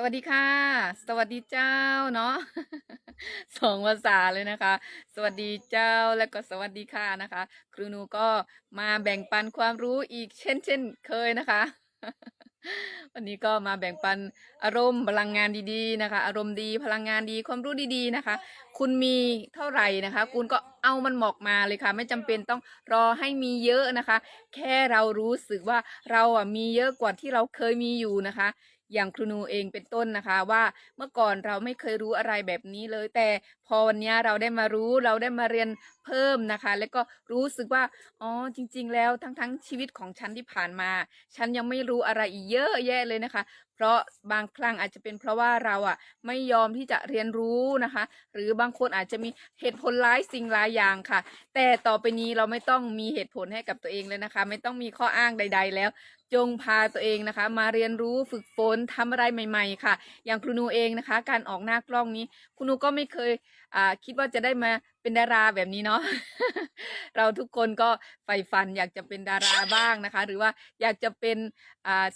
สวัสดีค่ะ สวัสดีเจ้าเนาะสองภาษาเลยนะคะ สวัสดีเจ้าและก็สวัสดีค่ะนะคะ ครูนูก็มาแบ่งปันความรู้อีกเช่น เช่น เคยนะคะ วันนี้ก็มาแบ่งปันอารมณ์พลังงานดีๆนะคะ อารมณ์ดีพลังงานดีความรู้ดีๆนะคะ คุณมีเท่าไหร่นะคะ คุณก็เอามันหมอกมาเลยค่ะ ไม่จำเป็นต้องรอให้มีเยอะนะคะ แค่เรารู้สึกว่าเราอะมีเยอะกว่าที่เราเคยมีอยู่นะคะ อย่างครูนูเองเป็นต้นนะคะว่าเมื่อก่อนเราไม่เคยรู้อะไรแบบนี้เลย แต่พอวันนี้เราได้มารู้เราได้มาเรียน เพิ่มนะคะ แล้วก็รู้สึกว่าอ๋อจริง ๆ แล้วทั้งทั้งชีวิตของฉันที่ผ่านมา ฉันยังไม่รู้อะไรอีกเยอะแยะเลยนะคะ เพราะบางครั้งอาจจะเป็นเพราะว่าเราอะไม่ยอมที่จะเรียนรู้นะคะ หรือบางคนอาจจะมีเหตุผลหลายสิ่งหลายอย่างค่ะ แต่ต่อไปนี้เราไม่ต้องมีเหตุผลให้กับตัวเองเลยนะคะ ไม่ต้องมีข้ออ้างใด ๆ แล้ว จงพาตัวเองนะคะ มาเรียนรู้ฝึกฝนทำอะไรใหม่ ๆ ค่ะ อย่างครูนูเองนะคะ การออกหน้ากล้องนี้ครูนูก็ไม่เคยอ่าคิดว่าจะได้มาเป็นดาราแบบนี้เนาะ เราทุกคนก็ใฝ่ฝันอยากจะเป็นดาราบ้างนะคะ หรือว่าอยากจะเป็นอ่า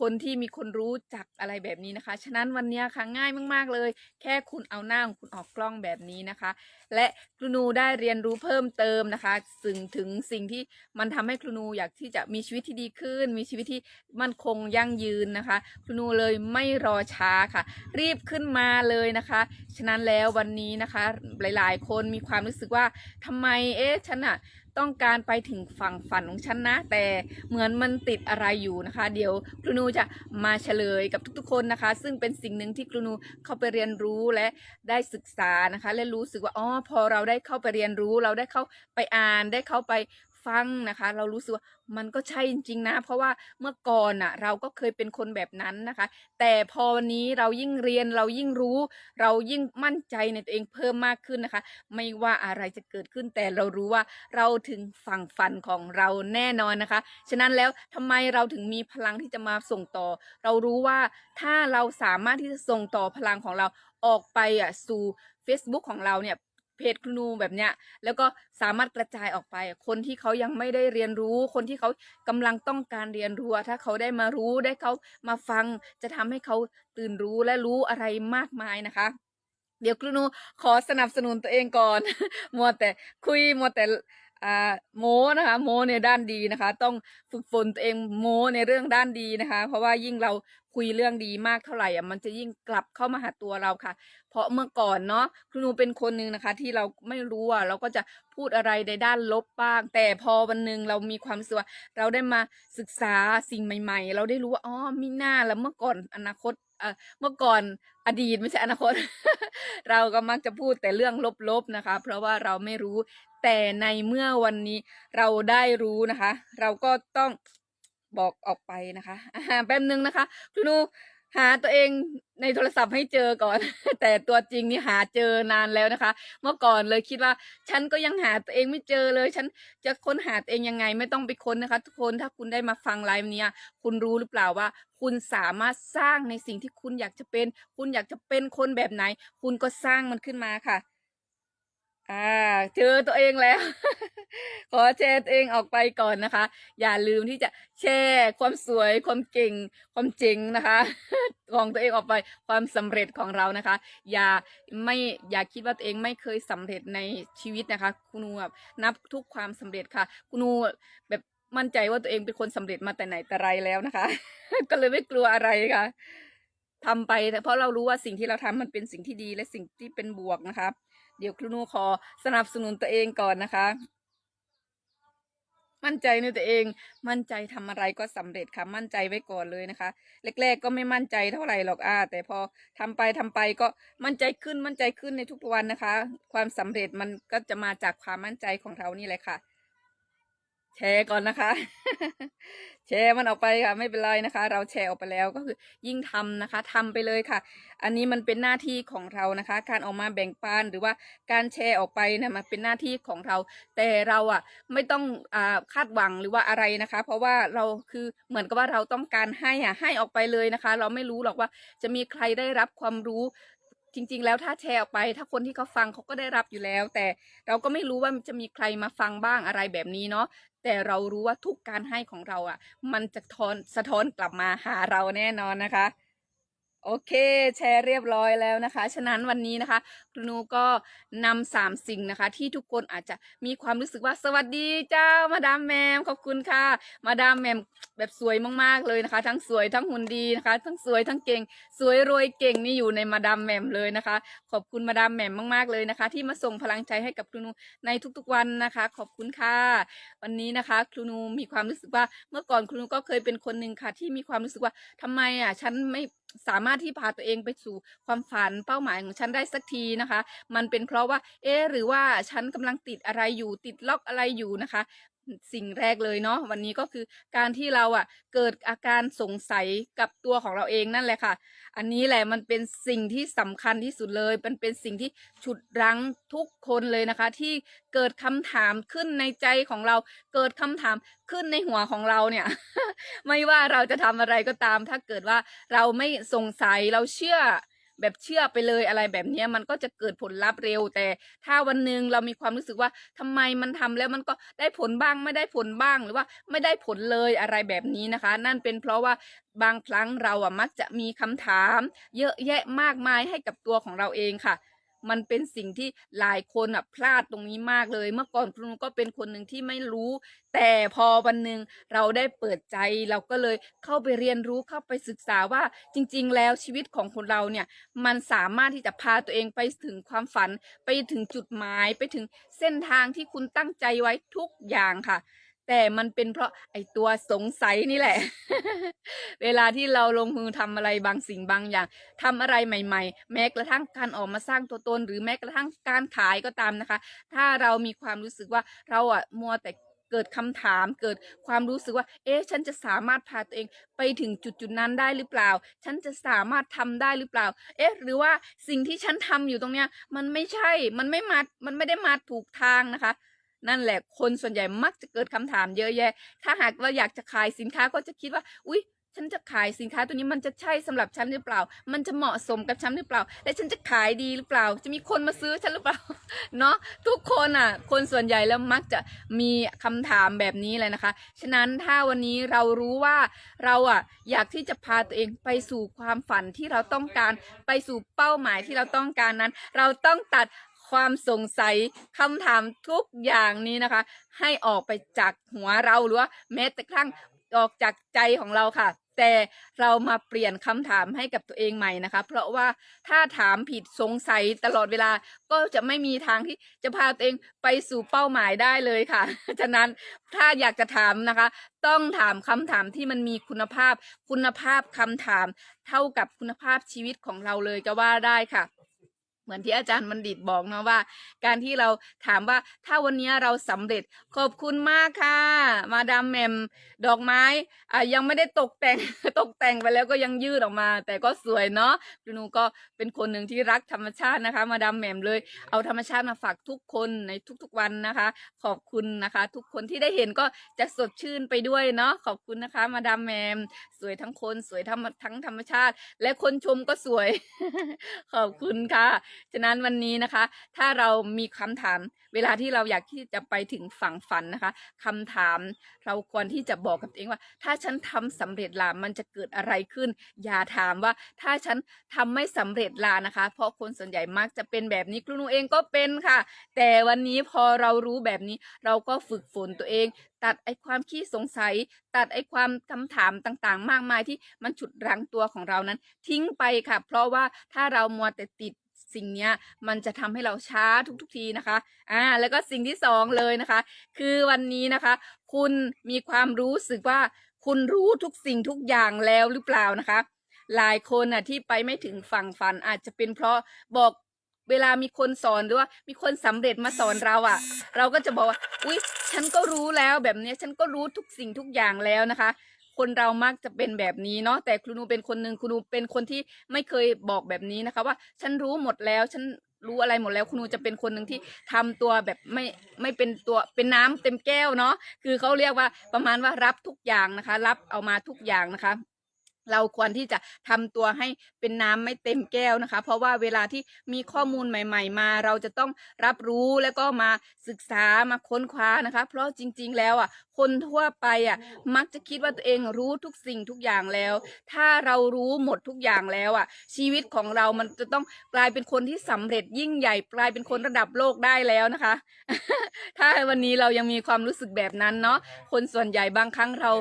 คนที่มีคนรู้จักอะไรแบบนี้นะคะ ฉะนั้นวันนี้ค่ะง่ายมากๆเลย แค่คุณเอาหน้าของคุณออกกล้องแบบนี้นะคะ และครูนูได้เรียนรู้เพิ่มเติมนะคะถึงถึงสิ่งที่มันทำให้ครูนูอยากที่จะมีชีวิตที่ดีขึ้น มีชีวิตที่มั่นคงยั่งยืนนะคะ ครูนูเลยไม่รอช้าค่ะ รีบขึ้นมาเลยนะคะ ฉะนั้นแล้ววันนี้นะคะ หลายๆ คนมีความรู้สึกว่าทำไมเอ๊ะฉันอะต้องการไปถึงฝั่งฝันของฉันนะ แต่เหมือนมันติดอะไรอยู่นะคะ เดี๋ยวครูนูจะมาเฉลยกับทุกๆคนนะคะ ซึ่งเป็นสิ่งหนึ่งที่ครูนูเข้าไปเรียนรู้และได้ศึกษานะคะ และรู้สึกว่าอ๋อพอเราได้เข้าไปเรียนรู้ เราได้เข้าไปอ่านได้เข้าไป ฟังนะคะ เรารู้สึกว่ามันก็ใช่จริงๆนะ เพราะว่าเมื่อก่อนอะเราก็เคยเป็นคนแบบนั้นนะคะ แต่พอวันนี้เรายิ่งเรียนเรายิ่งรู้ เรายิ่งมั่นใจในตัวเองเพิ่มมากขึ้นนะคะ ไม่ว่าอะไรจะเกิดขึ้นแต่เรารู้ว่าเราถึงฝั่งฝันของเราแน่นอนนะคะ ฉะนั้นแล้วทำไมเราถึงมีพลังที่จะมาส่งต่อ เรารู้ว่าถ้าเราสามารถที่จะส่งต่อพลังของเราออกไปอะสู่ Facebook ของเราเนี่ย เพจครูแบบเนี้ยแล้วก็สามารถกระจายออกไป คนที่เขายังไม่ได้เรียนรู้ คนที่เขากำลังต้องการเรียนรู้ถ้าเขาได้มารู้ได้เขามาฟัง จะทำให้เขาตื่นรู้และรู้อะไรมากมายนะคะ เดี๋ยวครูนูขอสนับสนุนตัวเองก่อนมัวแต่คุยมัวแต่ อ่าโมนะคะ โมในด้านดีนะคะ ต้องฝึกฝนตัวเองโมในเรื่องด้านดีนะคะ เพราะว่ายิ่งเราคุยเรื่องดีมากเท่าไหร่อะมันจะยิ่งกลับเข้ามาหาตัวเราค่ะ เพราะเมื่อก่อนเนาะครูนูเป็นคนหนึ่งนะคะ ที่เราไม่รู้อะเราก็จะพูดอะไรในด้านลบบ้าง แต่พอวันหนึ่งเรามีความรู้สึกว่าเราได้มาศึกษาสิ่งใหม่ ๆ เราได้รู้ว่าอ๋อมีหน้าแล้วเมื่อก่อนอนาคต เมื่อก่อนอดีตไม่ใช่อนาคต เราก็มักจะพูดแต่เรื่องลบๆนะคะ เพราะว่าเราไม่รู้แต่ในเมื่อวันนี้เราได้รู้นะคะ เราก็ต้องบอกออกไปนะคะแป๊บนึงนะคะคุณนู หาตัวเองในโทรศัพท์ให้เจอก่อน แต่ตัวจริงนี่หาเจอนานแล้วนะคะ เมื่อก่อนเลยคิดว่า ฉันก็ยังหาตัวเองไม่เจอเลย ฉันจะค้นหาตัวเองยังไงไม่ต้องไปค้นนะคะ ทุกคนถ้าคุณได้มาฟังไลฟ์เนี้ยคุณรู้หรือเปล่าว่า คุณสามารถสร้างในสิ่งที่คุณอยากจะเป็น คุณอยากจะเป็นคนแบบไหน คุณก็สร้างมันขึ้นมาค่ะ อ่าเจอตัวเองแล้ว ขอแชร์ตัวเองออกไปก่อนนะคะ อย่าลืมที่จะแชร์ความสวยความเก่ง ความเจ๋งนะคะ ของตัวเองออกไปความสำเร็จของเรานะคะ อย่าไม่อย่าคิดว่าตัวเองไม่เคยสำเร็จในชีวิตนะคะ คุณนูแบบนับทุกความสำเร็จค่ะ คุณนูแบบมั่นใจว่าตัวเองเป็นคนสำเร็จมาแต่ไหนแต่ไรแล้วนะคะ ก็เลยไม่กลัวอะไรค่ะทำไปเพราะเรารู้ว่าสิ่งที่เราทำมันเป็นสิ่งที่ดีและสิ่งที่เป็นบวกนะคะ เดี๋ยวครูนูขอสนับสนุนตัวเองก่อนนะคะ มั่นใจในตัวเอง มั่นใจทำอะไรก็สำเร็จค่ะ มั่นใจไว้ก่อนเลยนะคะแรกๆก็ไม่มั่นใจเท่าไหร่หรอกอ่าแต่พอทำไปทำไปก็มั่นใจขึ้นมั่นใจขึ้นในทุกๆวันนะคะ ความสำเร็จมันก็จะมาจากความมั่นใจของเรานี่แหละค่ะ แชร์ก่อนนะคะ แชร์มันออกไปค่ะ ไม่เป็นไรนะคะ เราแชร์ออกไปแล้วก็คือยิ่งทำนะคะทำไปเลยค่ะ อันนี้มันเป็นหน้าที่ของเรานะคะ การออกมาแบ่งปันหรือว่าการแชร์ออกไปนี่มันเป็นหน้าที่ของเรา แต่เราอะไม่ต้องอ่าคาดหวังหรือว่าอะไรนะคะ เพราะว่าเราคือเหมือนกับว่าเราต้องการให้อะให้ออกไปเลยนะคะ เราไม่รู้หรอกว่าจะมีใครได้รับความรู้จริงๆ แล้วถ้าแชร์ออกไป ถ้าคนที่เขาฟังเขาก็ได้รับอยู่แล้ว แต่เราก็ไม่รู้ว่าจะมีใครมาฟังบ้างอะไรแบบนี้เนาะ แต่เรารู้ว่าทุกการให้ของเราอะ มันจะทอนสะท้อนกลับมาหาเราแน่นอนนะคะ โอเค แชร์เรียบร้อยแล้วนะคะ ฉะนั้นวันนี้นะคะครูนูก็นำสามสิ่งนะคะ ที่ทุกคนอาจจะมีความรู้สึกว่าสวัสดีเจ้ามาดามแมมขอบคุณค่ะ มาดามแมมแบบสวยมากๆเลยนะคะ ทั้งสวยทั้งหุ่นดีนะคะ ทั้งสวยทั้งเก่ง สวยรวยเก่งนี่อยู่ในมาดามแมมเลยนะคะ ขอบคุณมาดามแมมมากๆเลยนะคะ ที่มาส่งพลังใจให้กับครูนูในทุกๆวันนะคะ ขอบคุณค่ะ วันนี้นะคะ ครูนูมีความรู้สึกว่าเมื่อก่อนครูนูก็เคยเป็นคนหนึ่งค่ะ ที่มีความรู้สึกว่าทำไมอะฉันไม่สามารถที่พาตัวเองไปสู่ความฝันเป้าหมายของฉันได้สักทีนะคะ มันเป็นเพราะว่า เอ๊หรือว่าฉันกำลังติดอะไรอยู่ติดล็อกอะไรอยู่นะคะ สิ่งแรกเลยเนาะวันนี้ก็คือการที่เราอะเกิดอาการสงสัยกับตัวของเราเองนั่นแหละค่ะ อันนี้แหละมันเป็นสิ่งที่สำคัญที่สุดเลย มันเป็นสิ่งที่ฉุดรั้งทุกคนเลยนะคะ ที่เกิดคำถามขึ้นในใจของเรา เกิดคำถามขึ้นในหัวของเราเนี่ย ไม่ว่าเราจะทำอะไรก็ตาม ถ้าเกิดว่าเราไม่สงสัยเราเชื่อ แบบเชื่อไปเลยอะไรแบบนี้มันก็จะเกิดผลลัพธ์เร็ว แต่ถ้าวันหนึ่งเรามีความรู้สึกว่าทำไมมันทำแล้วมันก็ได้ผลบ้างไม่ได้ผลบ้างหรือว่าไม่ได้ผลเลยอะไรแบบนี้นะคะ นั่นเป็นเพราะว่าบางครั้งเราอะมักจะมีคำถาม เยอะแยะมากมายให้กับตัวของเราเองค่ะ มันเป็นสิ่งที่หลายคนอะพลาดตรงนี้มากเลย เมื่อก่อนครูก็เป็นคนหนึ่งที่ไม่รู้ แต่พอวันหนึ่งเราได้เปิดใจเราก็เลยเข้าไปเรียนรู้เข้าไปศึกษาว่าจริง ๆ แล้วชีวิตของคนเราเนี่ยมันสามารถที่จะพาตัวเองไปถึงความฝัน ไปถึงจุดหมายไปถึงเส้นทางที่คุณตั้งใจไว้ทุกอย่างค่ะ แต่มันเป็นเพราะไอตัวสงสัยนี่แหละ เวลาที่เราลงมือทำอะไรบางสิ่งบางอย่างทำอะไรใหม่ ๆ แม้กระทั่งการออกมาสร้างตัวตน หรือแม้กระทั่งการขายก็ตามนะคะ ถ้าเรามีความรู้สึกว่าเราอะมัวแต่เกิดคำถามเกิดความรู้สึกว่า เอ๊ะฉันจะสามารถพาตัวเองไปถึงจุดจุดๆนั้นได้หรือเปล่า ฉันจะสามารถทำได้หรือเปล่า เอ๊ะ หรือว่าสิ่งที่ฉันทำอยู่ตรงเนี้ย มันไม่ใช่ มันไม่มา มันไม่ได้มาถูกทางนะคะ นั่นแหละคนส่วนใหญ่มักจะเกิดคำถามเยอะแยะ ถ้าหากว่าอยากจะขายสินค้าก็จะคิดว่า อุ๊ย ฉันจะขายสินค้าตัวนี้มันจะใช่สำหรับฉันหรือเปล่า มันจะเหมาะสมกับฉันหรือเปล่า และฉันจะขายดีหรือเปล่า จะมีคนมาซื้อฉันหรือเปล่า เนาะทุกคนอะ คนส่วนใหญ่แล้วมักจะมีคำถามแบบนี้เลยนะคะ ฉะนั้นถ้าวันนี้เรารู้ว่าเราอะอยากที่จะพาตัวเองไปสู่ความฝันที่เราต้องการ ไปสู่เป้าหมายที่เราต้องการนั้น เราต้องตัด ความสงสัยคำถามทุกอย่างนี้นะคะ ให้ออกไปจากหัวเราหรือว่าแม้แต่กระทั่งออกจากใจของเราค่ะ แต่เรามาเปลี่ยนคำถามให้กับตัวเองใหม่นะคะ เพราะว่าถ้าถามผิดสงสัยตลอดเวลาก็จะไม่มีทางที่จะพาตัวเองไปสู่เป้าหมายได้เลยค่ะ ฉะนั้นถ้าอยากจะถามนะคะ ต้องถามคำถามที่มันมีคุณภาพ คุณภาพคำถาม เท่ากับคุณภาพชีวิตของเราเลยก็ว่าได้ค่ะ เหมือนที่อาจารย์บัณฑิตบอกนะว่า การที่เราถามว่าถ้าวันนี้เราสำเร็จขอบคุณมากค่ะ มาดามแหมมดอกไม้อะยังไม่ได้ตกแต่งตกแต่งไปแล้วก็ยังยืดออกมา แต่ก็สวยเนาะหนูก็เป็นคนหนึ่งที่รักธรรมชาตินะคะ มาดามแหมมเลยเอาธรรมชาติมาฝากทุกคนในทุกๆวันนะคะ ขอบคุณนะคะ ทุกคนที่ได้เห็นก็จะสดชื่นไปด้วยเนาะขอบคุณนะคะ มาดามแหมมสวยทั้งคนสวยทั้งทั้งธรรมชาติ และคนชมก็สวย ขอบคุณค่ะฉะนั้นวันนี้นะคะ ถ้าเรามีคำถาม เวลาที่เราอยากที่จะไปถึงฝั่งฝันนะคะคำถามเราควรที่จะบอกกับตัวเองว่า ถ้าฉันทำสำเร็จล่ะมันจะเกิดอะไรขึ้น อย่าถามว่าถ้าฉันทำไม่สำเร็จล่ะนะคะ เพราะคนส่วนใหญ่มักจะเป็นแบบนี้ครูนูเองก็เป็นค่ะ แต่วันนี้พอเรารู้แบบนี้เราก็ฝึกฝนตัวเองตัดไอ้ความขี้สงสัย ตัดไอ้ความคำถามต่างๆ มากมายที่มันฉุดรั้งตัวของเรานั้น ทิ้งไปค่ะ เพราะว่าถ้าเรามัวแต่ติด สิ่งเนี้ยมันจะทำให้เราช้าทุกๆทีนะคะอ่าแล้วก็สิ่งที่สองเลยนะคะ คือวันนี้นะคะ คุณมีความรู้สึกว่าคุณรู้ทุกสิ่งทุกอย่างแล้วหรือเปล่านะคะ หลายคนน่ะที่ไปไม่ถึงฝั่งฝันอาจจะเป็นเพราะบอกเวลามีคนสอนหรือว่ามีคนสำเร็จมาสอนเราอะ่ะ เราก็จะบอกว่าอุ๊ย ฉันก็รู้แล้วแบบเนี้ยฉันก็รู้ทุกสิ่งทุกอย่างแล้วนะคะ คนเรามักจะเป็นแบบนี้เนาะแต่ครูนูเป็นคนหนึ่งครูนูเป็นคนที่ไม่เคยบอกแบบนี้นะคะ ว่าฉันรู้หมดแล้วฉันรู้อะไรหมดแล้วครูนูจะเป็นคนหนึ่งที่ทำตัวแบบไม่ไม่เป็นตัวเป็นน้ำเต็มแก้วเนาะคือเขาเรียกว่าประมาณว่ารับทุกอย่างนะคะ รับเอามาทุกอย่างนะคะ เราควรที่จะทำตัวให้เป็นน้ำไม่เต็มแก้วนะคะ เพราะว่าเวลาที่มีข้อมูลใหม่ ๆ มา เราจะต้องรับรู้แล้วก็มาศึกษามาค้นคว้านะคะ เพราะจริง ๆ แล้วอะคนทั่วไปอะมักจะคิดว่าตัวเองรู้ทุกสิ่งทุกอย่างแล้ว ถ้าเรารู้หมดทุกอย่างแล้วอะ ชีวิตของเรามันจะต้องกลายเป็นคนที่สำเร็จยิ่งใหญ่กลายเป็นคนระดับโลกได้แล้วนะคะ ถ้าวันนี้เรายังมีความรู้สึกแบบนั้นเนาะคนส่วนใหญ่บางครั้งเรา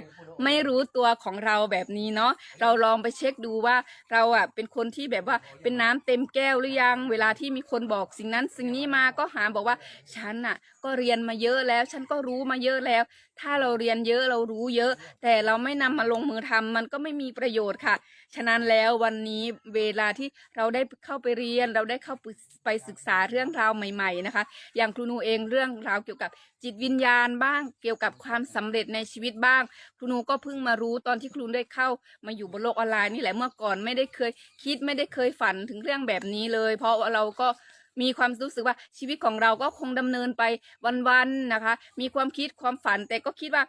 ไม่รู้ตัวของเราแบบนี้เนาะเราลองไปเช็คดูว่าเราอะเป็นคนที่แบบว่าเป็นน้ำเต็มแก้วหรือยัง เวลาที่มีคนบอกสิ่งนั้นสิ่งนี้มาก็หาบอกว่าฉันอะ ก็เรียนมาเยอะแล้ว ฉันก็รู้มาเยอะแล้ว ถ้าเราเรียนเยอะเรารู้เยอะ แต่เราไม่นำมาลงมือทำมันก็ไม่มีประโยชน์ค่ะ ฉะนั้นแล้ววันนี้เวลาที่เราได้เข้าไปเรียนเราได้เข้าไป ไปศึกษาเรื่องราวใหม่ ๆนะคะ อย่างครูนูเองเรื่องราวเกี่ยวกับจิตวิญญาณบ้าง เกี่ยวกับความสำเร็จในชีวิตบ้าง ครูนูก็เพิ่งมารู้ตอนที่ครูได้เข้ามาอยู่บนโลกออนไลน์นี่แหละเมื่อก่อนไม่ได้เคยคิดไม่ได้เคยฝันถึงเรื่องแบบนี้เลย เพราะว่าเราก็มีความรู้สึกว่าชีวิตของเราก็คงดำเนินไปวันๆนะคะ มีความคิดความฝันแต่ก็คิดว่า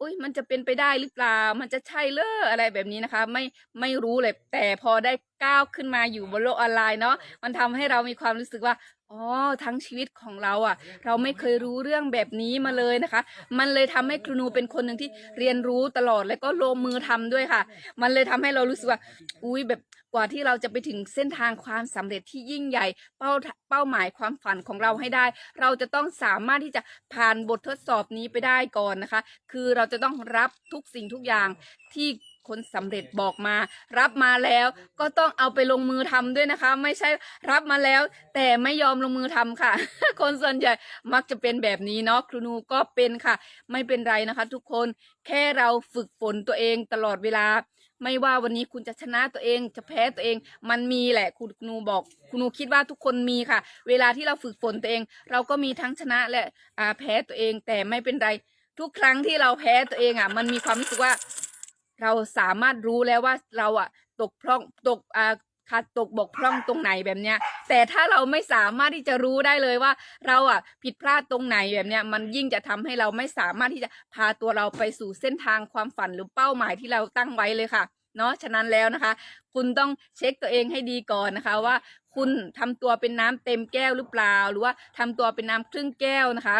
อุ้ยมันจะเป็นไปได้หรือเปล่า มันจะใช่เลออะไรแบบนี้นะคะ ไม่ไม่รู้เลยแต่พอได้ ก้าวขึ้นมาอยู่บนโลกออนไลน์เนาะมันทำให้เรามีความรู้สึกว่าอ๋อทั้งชีวิตของเราอะ่ะ เราไม่เคยรู้เรื่องแบบนี้มาเลยนะคะ มันเลยทำให้ครูนูเป็นคนหนึ่งที่เรียนรู้ตลอดแล้วก็ลงมือทำด้วยค่ะ มันเลยทำให้เรารู้สึกว่า อุ้ยแบบกว่าที่เราจะไปถึงเส้นทางความสำเร็จที่ยิ่งใหญ่ เป้าเป้าหมายความฝันของเราให้ได้ เราจะต้องสามารถที่จะผ่านบททดสอบนี้ไปได้ก่อนนะคะ คือเราจะต้องรับทุกสิ่งทุกอย่างที่ คนสำเร็จบอกมา รับมาแล้วก็ต้องเอาไปลงมือทำด้วยนะคะ ไม่ใช่รับมาแล้ว แต่ไม่ยอมลงมือทำค่ะ คนส่วนใหญ่มักจะเป็นแบบนี้เนาะครูนูก็เป็นค่ะ ไม่เป็นไรนะคะ ทุกคนแค่เราฝึกฝนตัวเองตลอดเวลา ไม่ว่าวันนี้คุณจะชนะตัวเองจะแพ้ตัวเอง มันมีแหละคุณครูบอกคุณครูคิดว่าทุกคนมีค่ะ เวลาที่เราฝึกฝนตัวเอง เราก็มีทั้งชนะและแพ้ตัวเองแต่ไม่เป็นไร ทุกครั้งที่เราแพ้ตัวเองอะ มันมีความรู้สึกว่า เราสามารถรู้แล้วว่าเราอะตกพร่องตกอ่าขาดตกบกพร่องตรงไหนแบบเนี้ย แต่ถ้าเราไม่สามารถที่จะรู้ได้เลยว่า เราอะผิดพลาดตรงไหนแบบเนี้ย มันยิ่งจะทำให้เราไม่สามารถที่จะพาตัวเราไปสู่เส้นทางความฝันหรือเป้าหมายที่เราตั้งไว้เลยค่ะ เนาะฉะนั้นแล้วนะคะ คุณต้องเช็คตัวเองให้ดีก่อนนะคะว่า คุณทำตัวเป็นน้ำเต็มแก้วหรือเปล่า หรือว่าทำตัวเป็นน้ำครึ่งแก้วนะคะ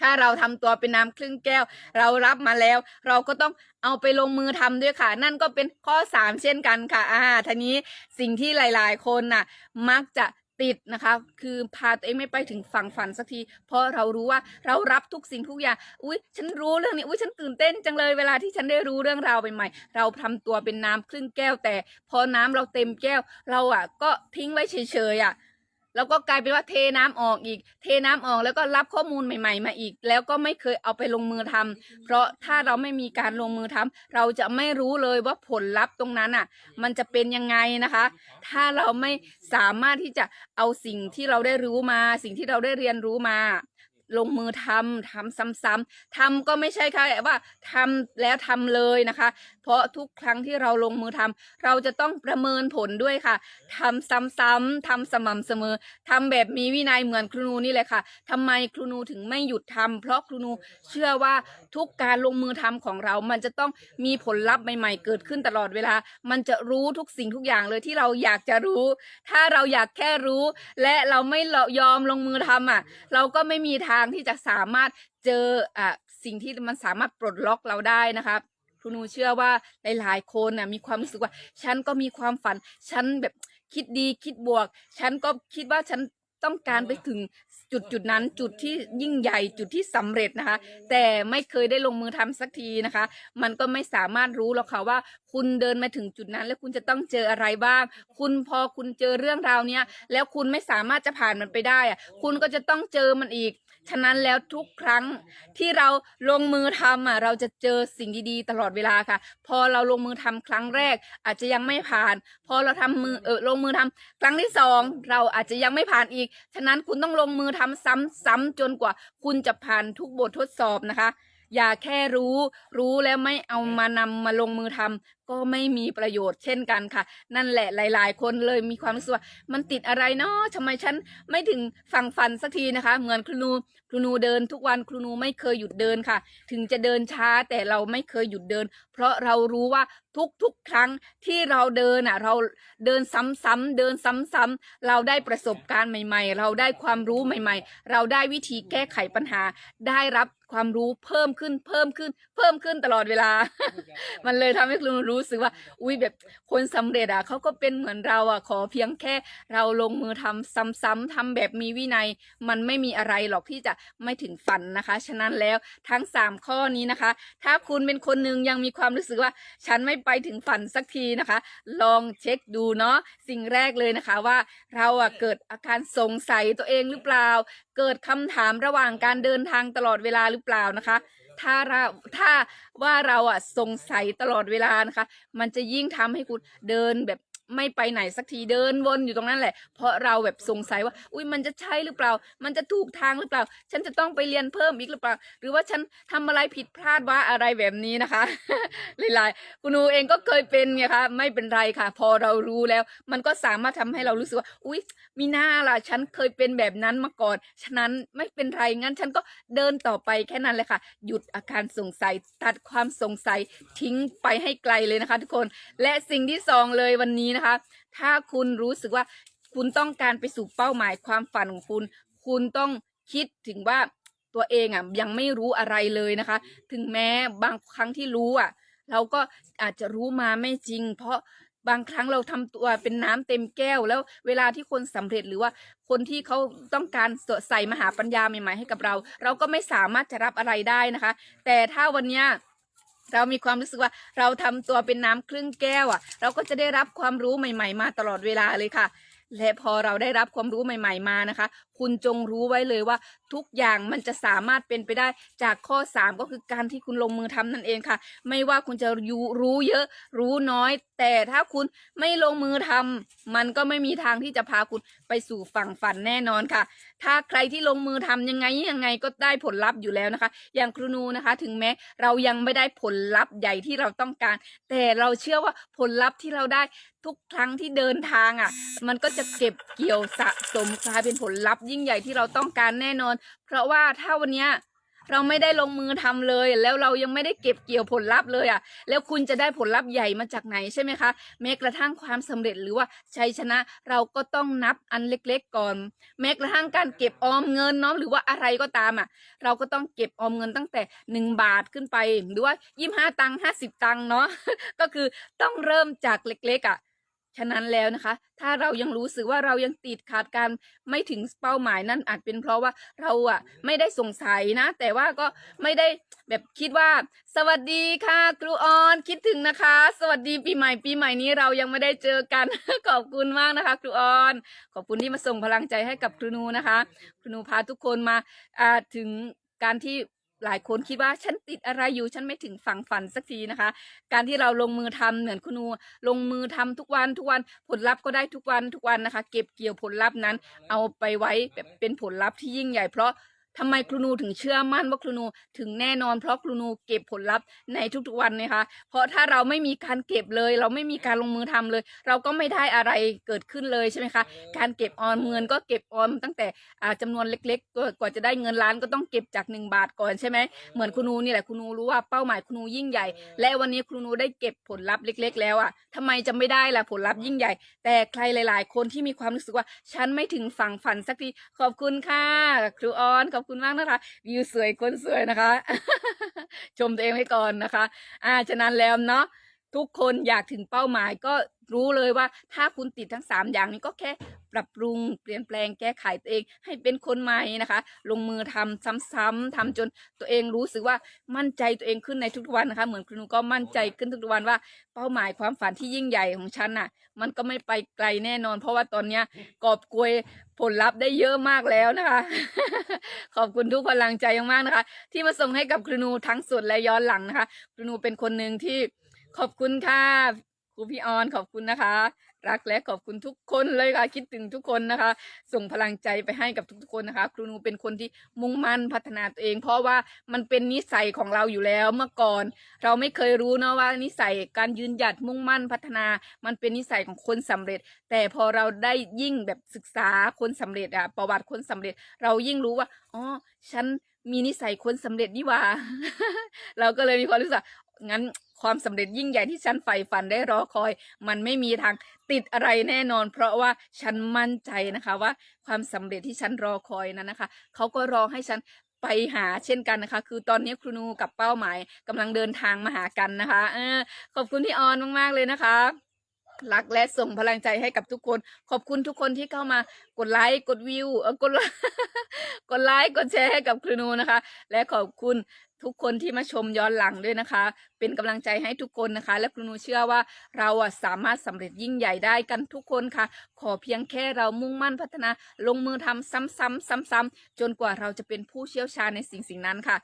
ถ้าเราทำตัวเป็นน้ำครึ่งแก้ว เรารับมาแล้ว เราก็ต้องเอาไปลงมือทำด้วยค่ะ นั่นก็เป็นข้อสามเช่นกันค่ะอ่าทีนี้สิ่งที่หลาย ๆ คนน่ะ มักจะติดนะคะ คือพาตัวเองไม่ไปถึงฝั่งฝันสักที เพราะเรารู้ว่าเรารับทุกสิ่งทุกอย่าง อุ้ยฉันรู้เรื่องนี้ อุ้ยฉันตื่นเต้นจังเลยเวลาที่ฉันได้รู้เรื่องราวใหม่ๆ เราทำตัวเป็นน้ำครึ่งแก้วแต่ พอน้ำเราเต็มแก้ว เราอะก็ทิ้งไว้เฉยๆอะ แล้วก็กลายเป็นว่าเทน้ำออกอีก เทน้ำออกแล้วก็รับข้อมูลใหม่ ๆ มาอีก แล้วก็ไม่เคยเอาไปลงมือทำเพราะถ้าเราไม่มีการลงมือทำเราจะไม่รู้เลยว่าผลลัพธ์ตรงนั้นอะ มันจะเป็นยังไงนะคะ ถ้าเราไม่สามารถที่จะเอาสิ่งที่เราได้รู้มา สิ่งที่เราได้เรียนรู้มา ลงมือทำทำซ้ำๆทำก็ไม่ใช่ค่ะว่าทำแล้วทำเลยนะคะ เพราะทุกครั้งที่เราลงมือทำเราจะต้องประเมินผลด้วยค่ะทำซ้ำๆทำสม่ำเสมอทำแบบมีวินัยเหมือนครูนูนี่แหละค่ะทำไมครูนูถึงไม่หยุดทำเพราะครูนูเชื่อว่าทุกการลงมือทำของเรา มันจะต้องมีผลลัพธ์ใหม่ ๆ เกิดขึ้นตลอดเวลา มันจะรู้ทุกสิ่งทุกอย่างเลยที่เราอยากจะรู้ ถ้าเราอยากแค่รู้ และเราไม่ยอมลงมือทำอะ เราก็ไม่มีทางที่จะสามารถเจออะสิ่งที่มันสามารถปลดล็อกเราได้นะคะครูนูเชื่อว่าหลาย ๆ คนนะมีความรู้สึกว่า ฉันก็มีความฝัน ฉันแบบคิดดีคิดบวก ฉันก็คิดว่าฉันต้องการไปถึงจุดจุดนั้นจุดที่ยิ่งใหญ่จุดที่สำเร็จนะคะ แต่ไม่เคยได้ลงมือทำสักทีนะคะ มันก็ไม่สามารถรู้หรอกค่ะว่า คุณเดินมาถึงจุดนั้น แล้วคุณจะต้องเจออะไรบ้าง คุณพอคุณเจอเรื่องราวเนี้ยแล้วคุณไม่สามารถจะผ่านมันไปได้อะคุณก็จะต้องเจอมันอีก ฉะนั้นแล้วทุกครั้งที่เราลงมือทำอะเราจะเจอสิ่งดีๆ ตลอดเวลาค่ะ พอเราลงมือทำครั้งแรก อาจจะยังไม่ผ่าน พอเราทำมือเออลงมือทำครั้งที่สองเราอาจจะยังไม่ผ่านอีก ฉะนั้นคุณต้องลงมือทำซ้ำๆจนกว่า คุณจะผ่านทุกบททดสอบนะคะอย่าแค่รู้ รู้แล้วไม่เอามานำมาลงมือทำ ก็ไม่มีประโยชน์เช่นกันค่ะ นั่นแหละหลาย ๆ คนเลยมีความรู้สึกว่ามันติดอะไรเนาะทำไมฉันไม่ถึงฝั่งฝันสักทีนะคะ เหมือนครูนูครูนูเดินทุกวันครูนูไม่เคยหยุดเดินค่ะ ถึงจะเดินช้าแต่เราไม่เคยหยุดเดิน เพราะเรารู้ว่าทุกๆ ครั้งที่เราเดินอะเราเดินซ้ำๆเดินซ้ำๆเราได้ประสบการณ์ใหม่ ๆ เราได้ความรู้ใหม่ ๆ เราได้วิธีแก้ไขปัญหาได้รับความรู้เพิ่มขึ้นเพิ่มขึ้น เพิ่มขึ้นตลอดเวลา มันเลยทำให้ครูรูู้้สึกว่า อุ้ยแบบคนสำเร็จอะเขาก็เป็นเหมือนเราอะขอเพียงแค่เราลงมือทำซ้ำๆทำแบบมีวินัย มันไม่มีอะไรหรอกที่จะไม่ถึงฝันนะคะ ฉะนั้นแล้วทั้ง 3 ข้อนี้นะคะ ถ้าคุณเป็นคนหนึ่งยังมีความรู้สึกว่า ฉันไม่ไปถึงฝันสักทีนะคะ ลองเช็คดูเนาะสิ่งแรกเลยนะคะว่าเราอะเกิดอาการสงสัยตัวเองหรือเปล่า เกิดคำถามระหว่างการเดินทางตลอดเวลาหรือเปล่านะคะ ถ้าเราถ้าว่าเราอะสงสัยตลอดเวลานะคะ มันจะยิ่งทำให้คุณเดินแบบ ไม่ไปไหนสักทีเดินวนอยู่ตรงนั้นแหละ เพราะเราแบบสงสัยว่า อุ้ยมันจะใช่หรือเปล่า มันจะถูกทางหรือเปล่า ฉันจะต้องไปเรียนเพิ่มอีกหรือเปล่า หรือว่าฉันทำอะไรผิดพลาดว่าอะไรแบบนี้นะคะหลายๆคุณหนูเองก็เคยเป็นไงคะไม่เป็นไรค่ะ พอเรารู้แล้ว มันก็สามารถทำให้เรารู้สึกว่า อุ้ยมีหน้าล่ะ ฉันเคยเป็นแบบนั้นมาก่อน ฉะนั้นไม่เป็นไรงั้นฉันก็เดินต่อไปแค่นั้นเลยค่ะ หยุดอาการสงสัยตัดความสงสัยทิ้งไปให้ไกลเลยนะคะ ทุกคน และสิ่งที่สองเลยวันนี้นะคะ ถ้าคุณรู้สึกว่าคุณต้องการไปสู่เป้าหมายความฝันของคุณ คุณต้องคิดถึงว่าตัวเองอะยังไม่รู้อะไรเลยนะคะ ถึงแม้บางครั้งที่รู้อะ เราก็อาจจะรู้มาไม่จริง เพราะบางครั้งเราทำตัวเป็นน้ำเต็มแก้ว แล้วเวลาที่คนสำเร็จหรือว่าคนที่เขาต้องการใส่มหาปัญญาใหม่ๆให้กับเรา เราก็ไม่สามารถจะรับอะไรได้นะคะ แต่ถ้าวันเนี้ย เรามีความรู้สึกว่าเราทำตัวเป็นน้ำครึ่งแก้วอะ เราก็จะได้รับความรู้ใหม่ ๆ มาตลอดเวลาเลยค่ะ และพอเราได้รับความรู้ใหม่ ๆ มานะคะ คุณจงรู้ไว้เลยว่าทุกอย่างมันจะสามารถเป็นไปได้จากข้อ 3 ก็คือการที่คุณลงมือทำนั่นเองค่ะ ไม่ว่าคุณจะรู้รู้เยอะ รู้น้อย แต่ถ้าคุณไม่ลงมือทำมันก็ไม่มีทางที่จะพาคุณไปสู่ฝั่งฝันแน่นอนค่ะ ถ้าใครที่ลงมือทำยังไงยังไงก็ได้ผลลัพธ์อยู่แล้วนะคะ อย่างครูนูนะคะ ถึงแม้เรายังไม่ได้ผลลัพธ์ใหญ่ที่เราต้องการ แต่เราเชื่อว่าผลลัพธ์ที่เราได้ทุกครั้งที่เดินทางอะ มันก็จะเก็บเกี่ยวสะสมกลายเป็นผลลัพธ์ยิ่งใหญ่ที่เราต้องการแน่นอน เพราะว่าถ้าวันเนี้ย เราไม่ได้ลงมือทำเลย แล้วเรายังไม่ได้เก็บเกี่ยวผลลัพธ์เลยอะ แล้วคุณจะได้ผลลัพธ์ใหญ่มาจากไหนใช่ไหมคะแม้กระทั่งความสำเร็จหรือว่าชัยชนะเราก็ต้องนับอันเล็ก ๆ ก่อน แม้กระทั่งการเก็บออมเงินเนาะหรือว่าอะไรก็ตามอะ เราก็ต้องเก็บออมเงินตั้งแต่หนึ่งบาทขึ้นไปหรือว่ายี่ห้าตังค์ห้าสิบตังค์เนาะก็คือต้องเริ่มจากเล็ก ๆอะ ฉะนั้นแล้วนะคะ ถ้าเรายังรู้สึกว่าเรายังติดขาดการไม่ถึงเป้าหมายนั่นอาจเป็นเพราะว่าเราอะไม่ได้สงสัยนะ แต่ว่าก็ไม่ได้แบบคิดว่า สวัสดีค่ะครูออนคิดถึงนะคะ สวัสดีปีใหม่ปีใหม่นี้เรายังไม่ได้เจอกัน ขอบคุณมากนะคะ ครูออน ขอบคุณที่มาส่งพลังใจให้กับครูนูนะคะ ครูนูพาทุกคนมาอาถึงการที่ หลายคนคิดว่าฉันติดอะไรอยู่ฉันไม่ถึงฝั่งฝันสักทีนะคะ การที่เราลงมือทำเหมือนคุณนูลงมือทำทุกวันทุกวันผลลัพธ์ก็ได้ทุกวันทุกวันนะคะ เก็บเกี่ยวผลลัพธ์นั้น เอาไปไว้แบบเป็นผลลัพธ์ที่ยิ่งใหญ่เพราะ ทำไมครูนูถึงเชื่อมั่นว่าครูนูถึงแน่นอน เพราะครูนูเก็บผลลัพธ์ในทุกๆวันนะคะ เพราะถ้าเราไม่มีการเก็บเลย เราไม่มีการลงมือทำเลย เราก็ไม่ได้อะไรเกิดขึ้นเลยใช่ไหมคะ การเก็บออมเงินก็เก็บออมตั้งแต่อ่าจำนวนเล็กๆ กว่าจะได้เงินล้านก็ต้องเก็บจากหนึ่งบาทก่อนใช่ไหมเหมือนครูนูนี่แหละครูนูรู้ว่าเป้าหมายครูนูยิ่งใหญ่ และวันนี้ครูนูได้เก็บผลลัพธ์เล็ก ๆ แล้วอะทำไมจะไม่ได้ล่ะผลลัพธ์ยิ่งใหญ่ แต่ใครหลาย ๆ คนที่มีความรู้สึกว่าฉันไม่ถึงฝั่งฝันสักทีขอบคุณค่ะครูออนขอบคุณมากนะคะ วิวสวยคนสวยนะคะ ชมตัวเองไว้ก่อนนะคะ อ่าฉะนั้นแล้วเนาะทุกคนอยากถึงเป้าหมายก็รู้เลยว่าถ้าคุณติดทั้งสามอย่างนี้ก็แค่ ปรับปรุงเปลี่ยนแปลงแก้ไขตัวเองให้เป็นคนใหม่นะคะ ลงมือทำซ้ำๆทำจนตัวเองรู้สึกว่ามั่นใจตัวเองขึ้นในทุกๆวันนะคะ เหมือนคุณหนูก็มั่นใจขึ้นทุกๆวันว่า เป้าหมายความฝันที่ยิ่งใหญ่ของฉันน่ะ มันก็ไม่ไปไกลแน่นอน เพราะว่าตอนเนี้ยกอบกวยผลลัพธ์ได้เยอะมากแล้วนะคะ ขอบคุณทุกพลังใจมากนะคะ ที่มาส่งให้กับครูนูทั้งสดและย้อนหลังนะคะครูนูเป็นคนหนึ่งที่ขอบคุณค่ะครูพี่ออนขอบคุณนะคะ รักและขอบคุณทุกคนเลยค่ะ คิดถึงทุกคนนะคะ ส่งพลังใจไปให้กับทุกๆคนนะคะ ครูนูเป็นคนที่มุ่งมั่นพัฒนาตัวเอง เพราะว่ามันเป็นนิสัยของเราอยู่แล้วเมื่อก่อน เราไม่เคยรู้เนาะว่านิสัยการยืนหยัดมุ่งมั่นพัฒนา มันเป็นนิสัยของคนสำเร็จ แต่พอเราได้ยิ่งแบบศึกษาคนสำเร็จอะประวัติคนสำเร็จ เรายิ่งรู้ว่าอ๋อฉันมีนิสัยคนสำเร็จนี่ว่า เราก็เลยมีความรู้สึก งั้นความสำเร็จยิ่งใหญ่ที่ฉันใฝ่ฝันได้รอคอย มันไม่มีทางติดอะไรแน่นอน เพราะว่าฉันมั่นใจนะคะว่าความสำเร็จที่ฉันรอคอยนั้นนะคะเขาก็รอให้ฉันไปหาเช่นกันนะคะ คือตอนนี้ครูนูกับเป้าหมายกำลังเดินทางมาหากันนะคะเออขอบคุณพี่ออนมากๆเลยนะคะรักและส่งพลังใจให้กับทุกคน ขอบคุณทุกคนที่เข้ามากดไลค์กดวิวกดกดไลค์กดแชร์ให้กับครูนูนะคะ และขอบคุณ ทุกคนที่มาชมย้อนหลังด้วยนะคะ เป็นกำลังใจให้ทุกคนนะคะ และครูนูเชื่อว่าเราอะสามารถสำเร็จยิ่งใหญ่ได้กันทุกคนค่ะ ขอเพียงแค่เรามุ่งมั่นพัฒนาลงมือทำซ้ำๆซ้ำๆจนกว่าเราจะเป็นผู้เชี่ยวชาญในสิ่งสิ่งนั้นค่ะ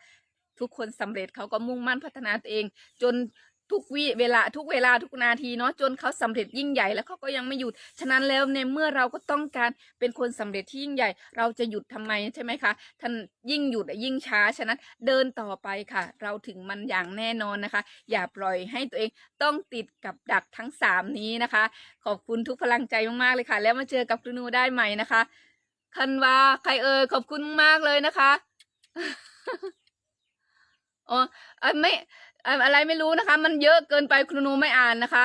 ทุกคนสำเร็จเขาก็มุ่งมั่นพัฒนาตัวเอง จน ทุกวิเวลาทุกเวลาทุกนาทีเนาะจนเขาสำเร็จยิ่งใหญ่แล้วเขาก็ยังไม่หยุดฉะนั้นแล้วในเมื่อเราก็ต้องการเป็นคนสำเร็จที่ยิ่งใหญ่ เราจะหยุดทำไมใช่ไหมคะท่านยิ่งหยุดยิ่งช้าฉะนั้นเดินต่อไปค่ะ เราถึงมันอย่างแน่นอนนะคะ อย่าปล่อยให้ตัวเองต้องติดกับดักทั้งสามนี้นะคะ ขอบคุณทุกพลังใจมากๆเลยค่ะ แล้วมาเจอกับครูนูได้ใหม่นะคะ คันว่าใครเอ่ยขอบคุณมากเลยนะคะอ๋อไม่ อะไรไม่รู้นะคะ มันเยอะเกินไปครูนูไม่อ่านนะคะ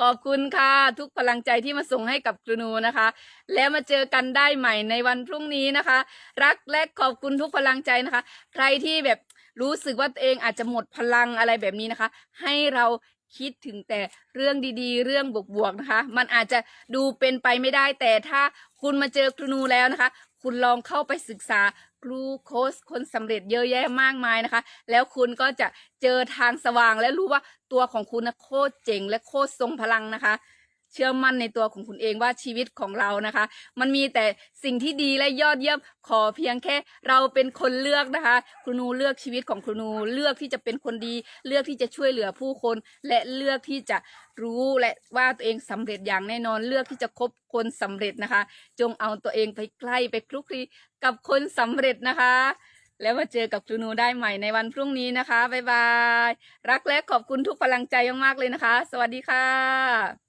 ขอบคุณค่ะ ทุกพลังใจที่มาส่งให้กับครูนูนะคะ แล้วมาเจอกันได้ใหม่ในวันพรุ่งนี้นะคะ รักและขอบคุณทุกพลังใจนะคะ ใครที่แบบรู้สึกว่าตัวเองอาจจะหมดพลังอะไรแบบนี้นะคะ ให้เราคิดถึงแต่เรื่องดีๆ เรื่องบวกๆนะคะ มันอาจจะดูเป็นไปไม่ได้แต่ถ้าคุณมาเจอครูนูแล้วนะคะ คุณลองเข้าไปศึกษา ครูโค้ชคนสำเร็จเยอะแยะมากมายนะคะ แล้วคุณก็จะเจอทางสว่างและรู้ว่าตัวของคุณนะโคตรเจ๋งและโคตรทรงพลังนะคะ เชื่อมั่นในตัวของคุณเองว่าชีวิตของเรานะคะ มันมีแต่สิ่งที่ดีและยอดเยี่ยมขอเพียงแค่เราเป็นคนเลือกนะคะ ครูนูเลือกชีวิตของครูนูเลือกที่จะเป็นคนดี เลือกที่จะช่วยเหลือผู้คน และเลือกที่จะรู้และว่าตัวเองสำเร็จอย่างแน่นอนเลือกที่จะคบคนสำเร็จนะคะ จงเอาตัวเองไปใกล้ไปคลุกคลีกับคนสำเร็จนะคะแล้วมาเจอกับครูนูได้ใหม่ในวันพรุ่งนี้นะคะ บ๊ายบาย รักและขอบคุณทุกพลังใจมากๆเลยนะคะ สวัสดีค่ะ